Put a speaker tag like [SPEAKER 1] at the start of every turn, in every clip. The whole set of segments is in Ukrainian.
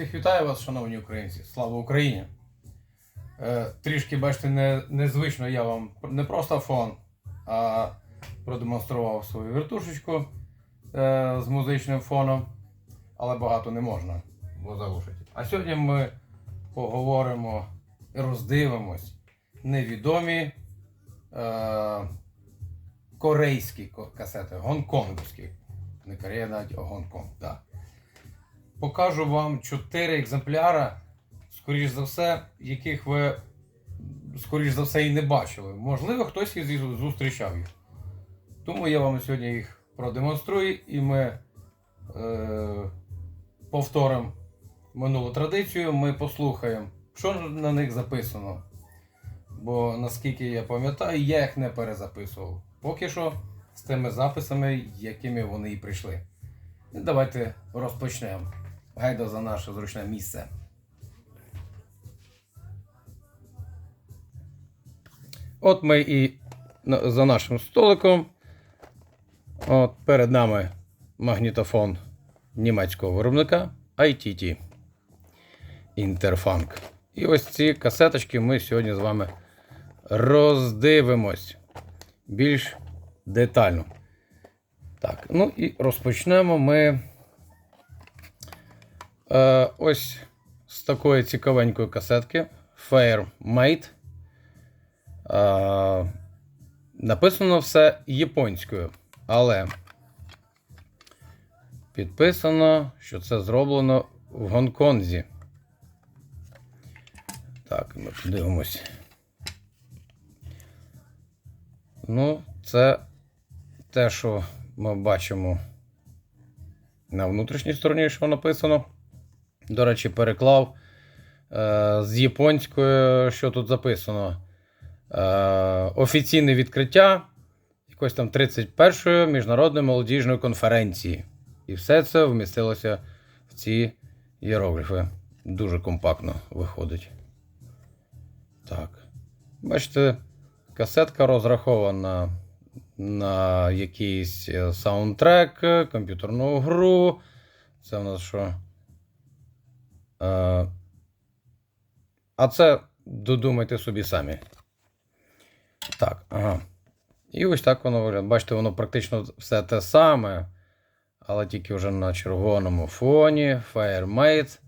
[SPEAKER 1] Всіх вітаю вас, шановні українці. Слава Україні! Е, трішки, бачите, не, незвично я вам не просто фон, а продемонстрував свою вертушечку е, з музичним фоном, але багато не можна, бо заглушить. А сьогодні ми поговоримо і роздивимось невідомі е, корейські касети, гонконгські. Не Корея навіть, а Гонконг. Да. Покажу вам чотири екземпляра, скоріш за все, яких ви, скоріш за все, і не бачили. Можливо, хтось із них зустрічав їх. Тому я вам сьогодні їх продемонструю і ми е, повторимо минулу традицію. Ми послухаємо, що на них записано. Бо наскільки я пам'ятаю, я їх не перезаписував. Поки що з тими записами, якими вони і прийшли. Давайте розпочнемо. Гайда за наше зручне місце. От ми і за нашим столиком. От перед нами магнітофон німецького виробника ITT Interfunk. І ось ці касеточки ми сьогодні з вами роздивимось більш детально. Так, ну і розпочнемо ми е, ось з такої цікавенької касетки Fairmate. Е, написано все японською, але підписано, що це зроблено в Гонконзі. Так, ми подивимось. Ну, це те, що ми бачимо на внутрішній стороні, що написано. До речі, переклав е, з японською, що тут записано. Е, офіційне відкриття якось там 31-ї міжнародної молодіжної конференції. І все це вмістилося в ці іерогліфи. Дуже компактно виходить. Так. Бачите, касетка розрахована на якийсь е, саундтрек, комп'ютерну гру. Це в нас що? А це додумайте собі самі. Так, ага. І ось так воно виглядає. Бачите, воно практично все те саме, але тільки вже на червоному фоні. FireMate.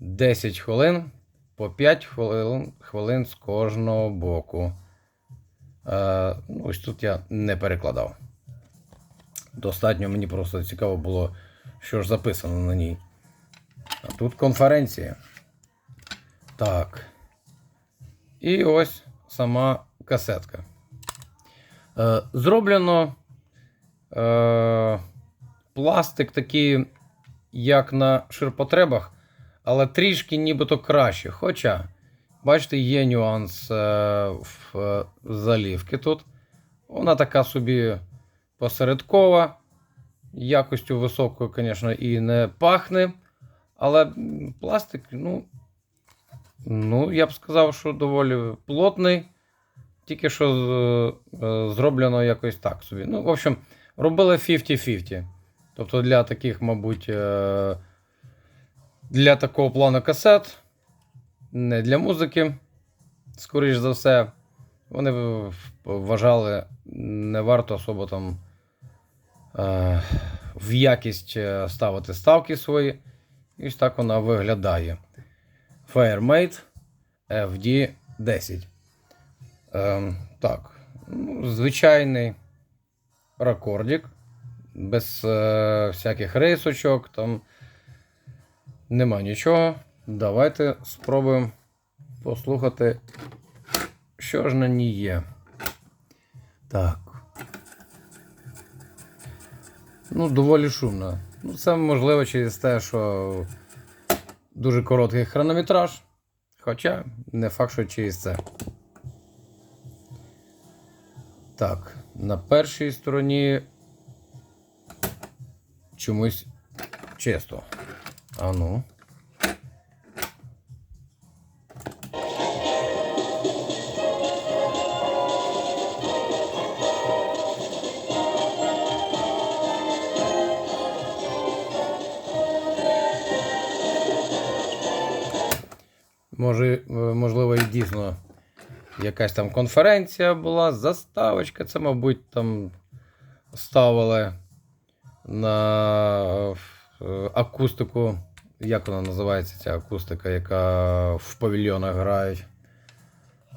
[SPEAKER 1] 10 хвилин по 5 хвилин, хвилин з кожного боку. Е, ось тут я не перекладав. Достатньо мені просто цікаво було, що ж записано на ній. А тут конференція. Так. І ось сама касетка. Е, зроблено е, пластик такий, як на ширпотребах, але трішки нібито краще. Хоча, бачите, є нюанс е, в е, залівки тут. Вона така собі посередкова. Якостю високою, звісно, і не пахне. Але пластик, ну, ну, я б сказав, що доволі плотний. Тільки що е, зроблено якось так собі. Ну, в общем, робили 50-50. Тобто для таких, мабуть, е, для такого плану касет, не для музики, скоріш за все, вони вважали, не варто особо там е, в якість ставити ставки свої. І ось так вона виглядає. FireMate FD10. Ем, так, ну, звичайний рекордик, без е, всяких рейсочок, там нема нічого. Давайте спробуємо послухати, що ж на ній є. Так. Ну, доволі шумно. Ну, це можливо через те, що дуже короткий хронометраж. Хоча не факт, що через це. Так, на першій стороні чомусь чисто. А ну. Може, е, можливо, і дійсно якась там конференція була, заставочка. Це, мабуть, там ставили на е, акустику. Як вона називається, ця акустика, яка в павільйонах грають.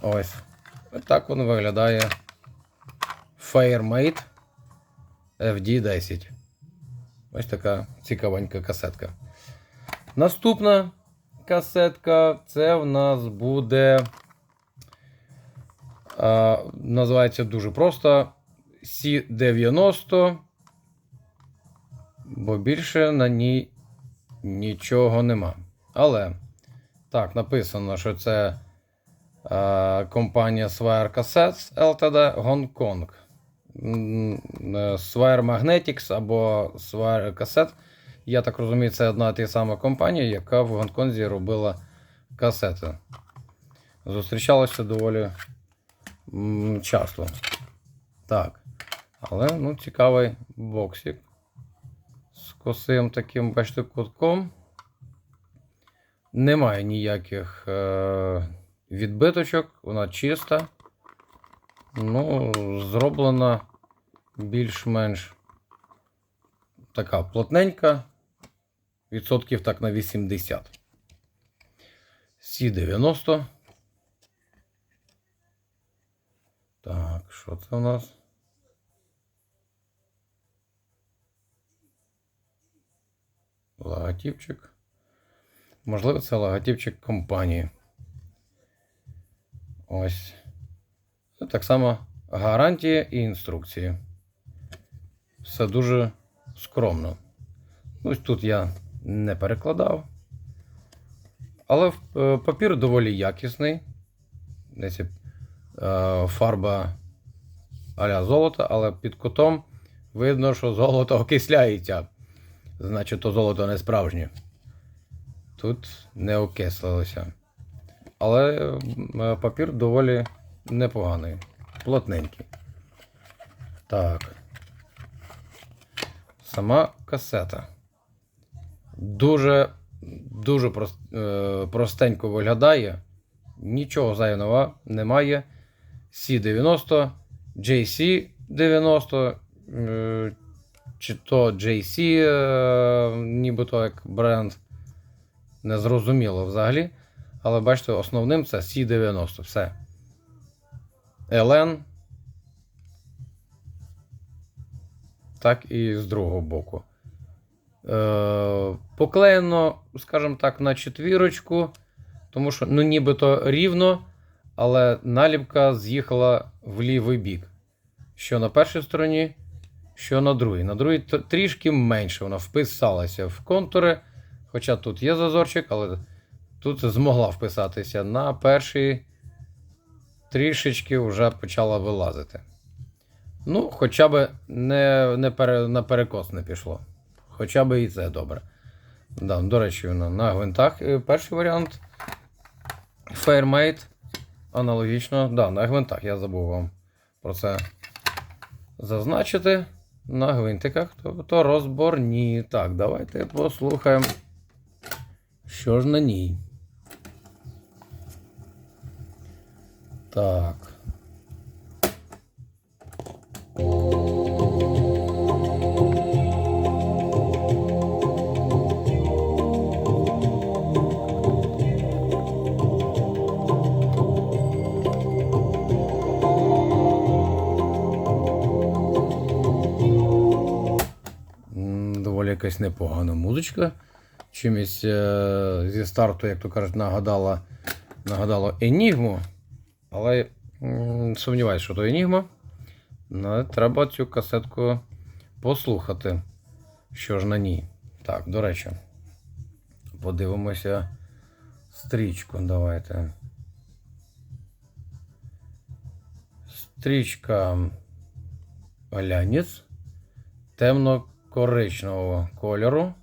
[SPEAKER 1] Ось. Ось так воно виглядає. Fairmate FD10. Ось така цікавенька касетка. Наступна касетка це в нас буде. А, називається дуже просто C90. Бо більше на ній нічого нема. Але так, написано, що це а, компанія Swire Cassettes Ltd. Гонконг. М, е, Swire Magnetics або Swire Cassette. Я так розумію, це одна та сама компанія, яка в Гонконзі робила касети. Зустрічалася доволі часто. Так. Але ну, цікавий боксик. З косим таким, бачите, кутком. Немає ніяких е- відбиточок, вона чиста. Ну, зроблена більш-менш така плотненька. Відсотків так на 80. Сі 90. Так, що це у нас? Логотипчик. Можливо, це логотипчик компанії. Ось. Це так само гарантія і інструкції. Все дуже скромно. Ось тут я не перекладав. Але е, папір доволі якісний. Е, фарба аля золото, але під кутом видно, що золото окисляється. Значить, то золото не справжнє. Тут не окислилося. Але е, папір доволі непоганий. Плотненький. Так. Сама касета. Дуже дуже е, простенько виглядає. Нічого зайвого немає. C90, JC90, е, чи то JC, е, нібито як бренд. Незрозуміло взагалі. Але бачите, основним це C90. Все. LN. Так і з другого боку. Е, поклеєно, скажімо так, на четвірочку, тому що ну, нібито рівно, але наліпка з'їхала в лівий бік. Що на першій стороні, що на другій. На другій трішки менше вона вписалася в контури. Хоча тут є зазорчик, але тут змогла вписатися. На першій трішечки вже почала вилазити. Ну, хоча б не, не пере, на перекос не пішло. Хоча б і це добре. Да, до речі, воно на гвинтах. Е, Перший варіант Fairmate. Аналогічно. Да, на гвинтах. Я забув вам про це зазначити. На гвинтиках, тобто розборні. Так, давайте послухаємо. Що ж на ній? Так. Якась непогана музичка. Чимось е, зі старту, як то кажуть, нагадала, нагадало Енігму. Але сумніваюся, що то Енігма. Ну, треба цю касетку послухати. Що ж на ній. Так, до речі, подивимося стрічку. Давайте. Стрічка Оляніц темно-коричневого кольору.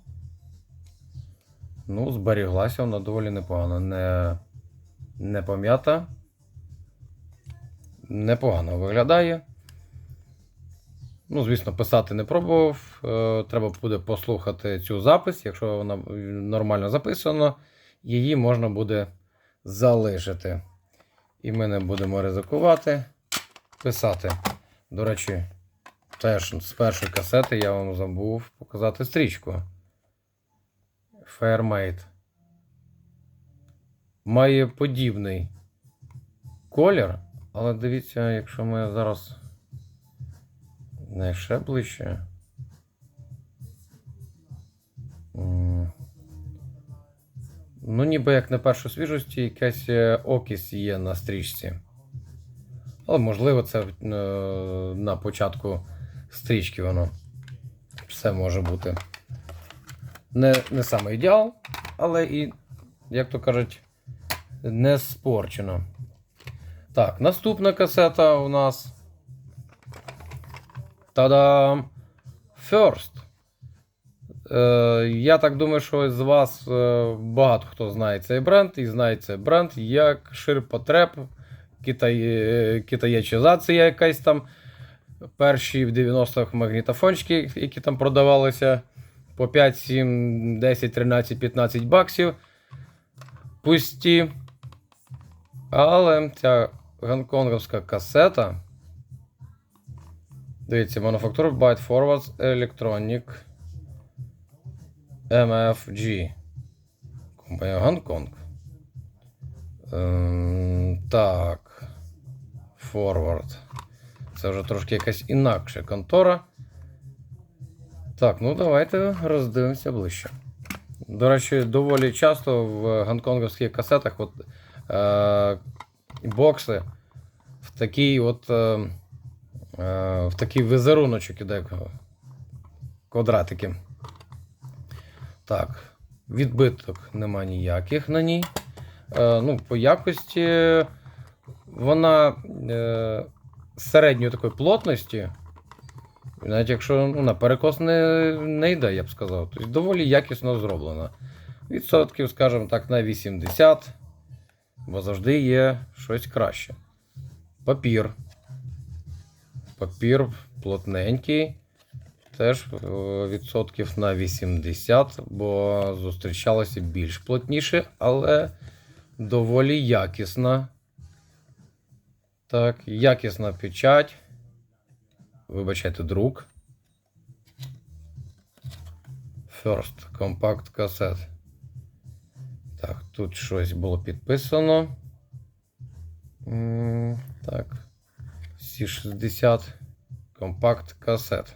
[SPEAKER 1] Ну, зберіглася вона доволі непогано. Не, не пом'ята. Непогано виглядає. Ну, звісно, писати не пробував. Е, Треба буде послухати цю запис. Якщо вона нормально записана, її можна буде залишити. І ми не будемо ризикувати писати. До речі, теж з першої касети я вам забув показати стрічку. Fairmate. Має подібний колір, але дивіться, якщо ми зараз не ще ближче. Ну, ніби як на першу свіжості, якась е, окись є на стрічці. Але можливо, це е, на початку стрічки воно все може бути. Не, не саме ідеал, але і, як то кажуть, не спорчено. Так, наступна касета у нас. Та-дам! First. Е, я так думаю, що з вас е, багато хто знає цей бренд і знає цей бренд як ширпотреб, е, китаєчизація якась там. Перші в 90-х магнітофончики, які там продавалися по 5, 7, 10, 13, 15 баксів. Пусті. Але ця гонконговська касета. Дивіться, Manufactured Byte Forwards Electronic MFG. Компанія Гонконг. Ем, так. Forward. Це вже трошки якась інакша контора. Так, ну давайте роздивимося ближче. До речі, доволі часто в гонконгівських касетах от, е, бокси в такий от. Е, е, в такий візеруночок іде квадратики. Так, відбиток нема ніяких на ній. Е, ну, по якості вона е, середньої такої плотності. Навіть якщо ну, на перекос не, не йде, я б сказав. Тобто доволі якісно зроблена. Відсотків, скажімо так, на 80, бо завжди є щось краще. Папір. Папір плотненький. Теж е, відсотків на 80, бо зустрічалося більш плотніше, але доволі якісна. Так, якісна печать. Вибачайте, друк. First Compact Cassette. Так, тут щось було підписано. Так. C60 Compact Cassette.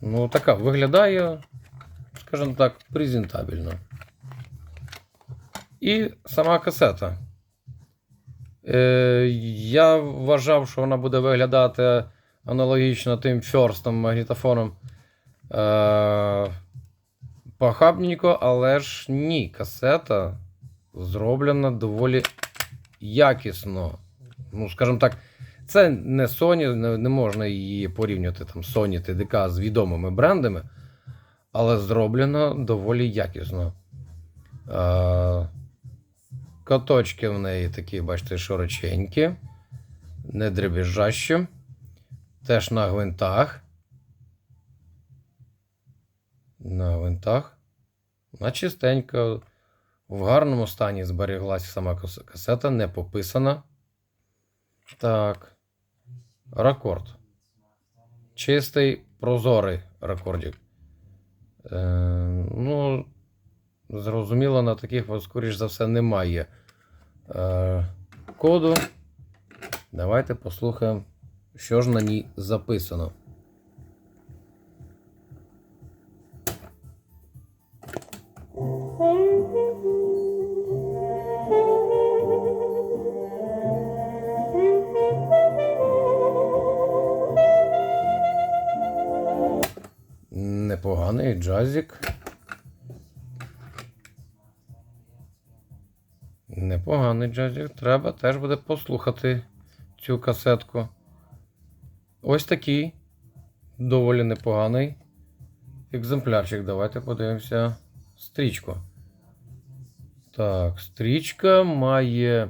[SPEAKER 1] Ну, така виглядає, скажімо так, презентабельно. І сама касета. Е, я вважав, що вона буде виглядати аналогічно тим ферстом магнітофоном. Е, похабненько, але ж ні, касета зроблена доволі якісно. Ну, скажімо так, це не Sony, не, можна її порівнювати там Sony TDK з відомими брендами, але зроблено доволі якісно. Каточки в неї такі, бачите, широченькі, не дребіжащі. Теж на гвинтах. На гвинтах. На чистенько. В гарному стані зберіглася сама касета, не пописана. Так. Рекорд. Чистий, прозорий рекордик. Е, ну, зрозуміло, на таких, скоріш за все, немає е, коду. Давайте послухаємо, що ж на ній записано. Непоганий джазик. Непоганий джазик. Треба теж буде послухати цю касетку. Ось такий доволі непоганий екземплярчик. Давайте подивимося стрічку. Так, стрічка має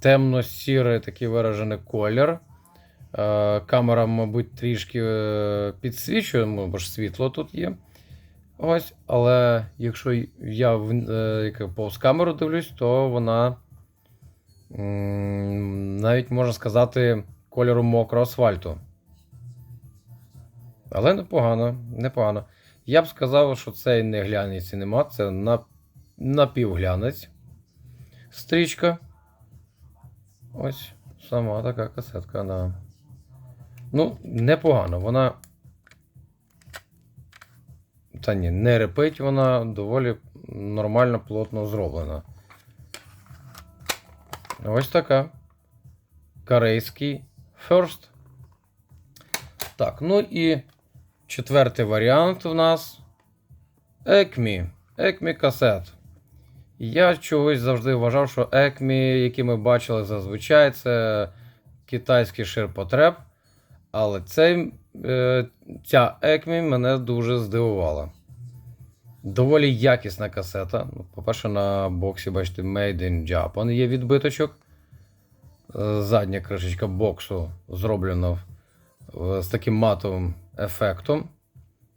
[SPEAKER 1] темно-сірий такий виражений колір. Е, Камера, мабуть, трішки е, підсвічує, бо ж світло тут є. Ось, але якщо я е, як повз камеру дивлюсь, то вона навіть можна сказати кольору мокрого асфальту. Але непогано, непогано. Я б сказав, що це не глянець і нема, це на, напівглянець. Стрічка. Ось сама така касетка, да. Ну, непогано. Вона. Та ні, не репить, вона доволі нормально, плотно зроблена. Ось така. Корейський First. Так, ну і четвертий варіант у нас ECMI. ECMI касет. Я чогось завжди вважав, що ECMI, які ми бачили зазвичай, це китайський ширпотреб. Але цей, ця ECMI мене дуже здивувала. Доволі якісна касета. Ну, По-перше, на боксі, бачите, Made in Japan є відбиточок. Е, Задня кришечка боксу зроблена з таким матовим ефектом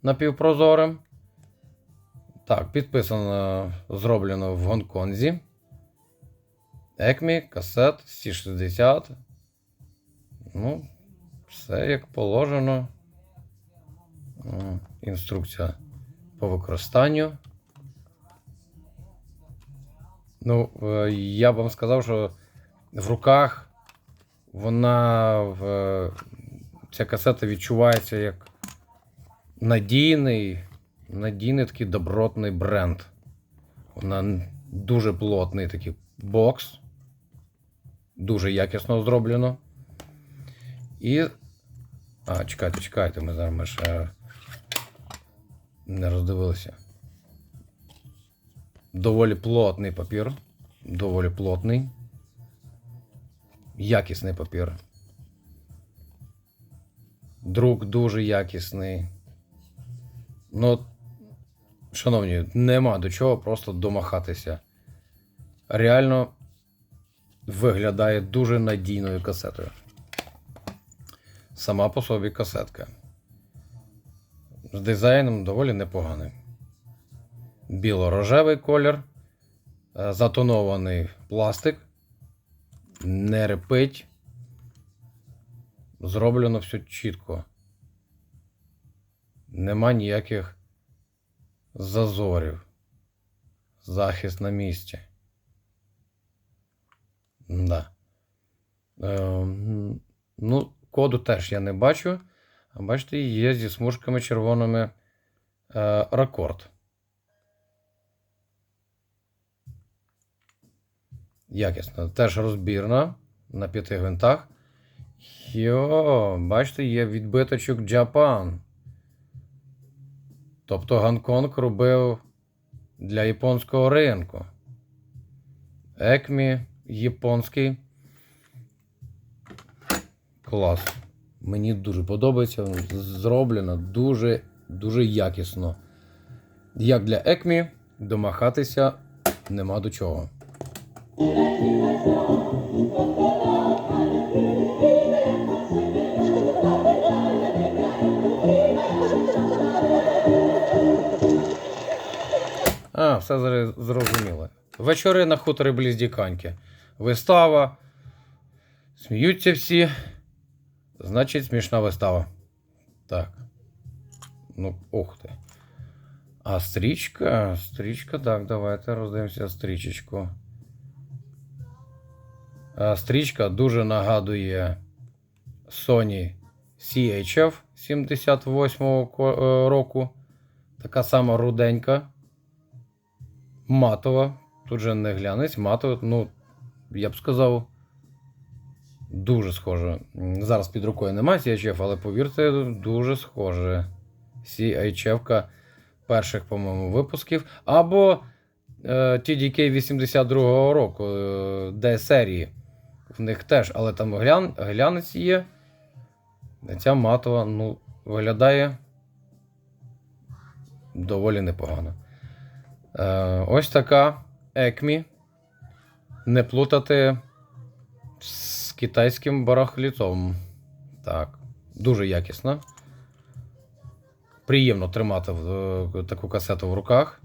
[SPEAKER 1] напівпрозорим. Так, підписано, зроблено в Гонконзі. ECMI, касет C60. Ну, все як положено. Інструкція по використанню. Ну, е, я б вам сказав, що в руках вона е, ця касета відчувається як надійний, надійний такий добротний бренд. Вона дуже плотний такий бокс. Дуже якісно зроблено. І. А, чекайте, чекайте, ми зараз ми ще не роздивилися. Доволі плотний папір. Доволі плотний. Якісний папір. Друк дуже якісний. Ну, шановні, нема до чого просто домахатися. Реально виглядає дуже надійною касетою. Сама по собі касетка. З дизайном доволі непоганий. Біло-рожевий колір, е, затонований пластик, не репить. Зроблено все чітко. Нема ніяких зазорів. Захист на місці. Да. Е, ну, коду теж я не бачу. А бачите, є зі смужками червоними е, рекорд. Якісно. Теж розбірна на п'яти гвинтах. Йо, бачите, є відбиточок Japan. Тобто Гонконг робив для японського ринку. Екмі японський. Клас. Мені дуже подобається. Зроблено дуже, дуже якісно. Як для Екмі, домахатися нема до чого. А, все зрозуміло. Вечори на хуторі Бліздіканьки. Вистава. Сміються всі. Значить, смішна вистава. Так. Ну, ух ти. А стрічка? Стрічка, так, давайте роздивимося стрічечку. А, стрічка дуже нагадує Sony CHF 78 ко- е, року. Така сама руденька. Матова. Тут же не глянець, матова. Ну, я б сказав, дуже схоже. Зараз під рукою немає CHF, але повірте, дуже схоже. CHF перших, по-моєму, випусків. Або е, TDK 82-го року, е, де серії. В них теж, але там глян, глянець є. Ця матова, ну, виглядає доволі непогано. Е, ось така Екмі. Не плутати з китайським барахліцом. Так, дуже якісна. приємно тримати е, таку касету в руках.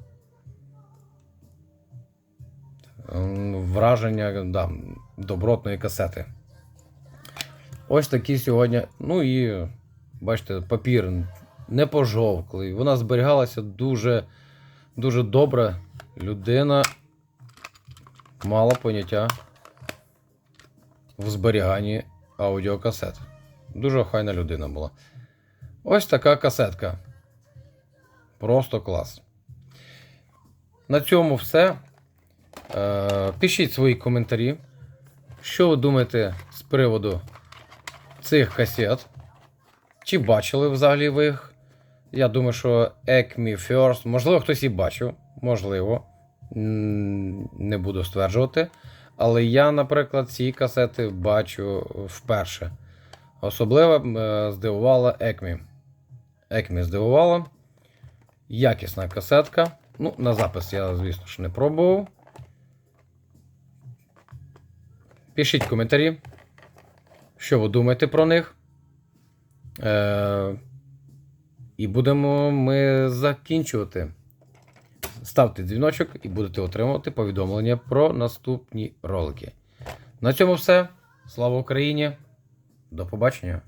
[SPEAKER 1] Враження да, добротної касети. Ось такі сьогодні. Ну і бачите, папір не пожовклий. Вона зберігалася дуже, дуже добре. Людина мала поняття в зберіганні аудіокасет. Дуже охайна людина була. Ось така касетка. Просто клас. На цьому все. Е, пишіть свої коментарі. Що ви думаєте з приводу цих касет? Чи бачили взагалі ви їх? Я думаю, що Acme First. Можливо, хтось і бачив. Можливо. Не буду стверджувати. Але я, наприклад, ці касети бачу вперше. Особливо е, здивувала Acme. Acme здивувала. Якісна касетка. Ну, на запис я, звісно ж, не пробував. Пишіть коментарі, що ви думаєте про них. Е, і будемо ми закінчувати. Ставте дзвіночок і будете отримувати повідомлення про наступні ролики. На цьому все. Слава Україні! До побачення!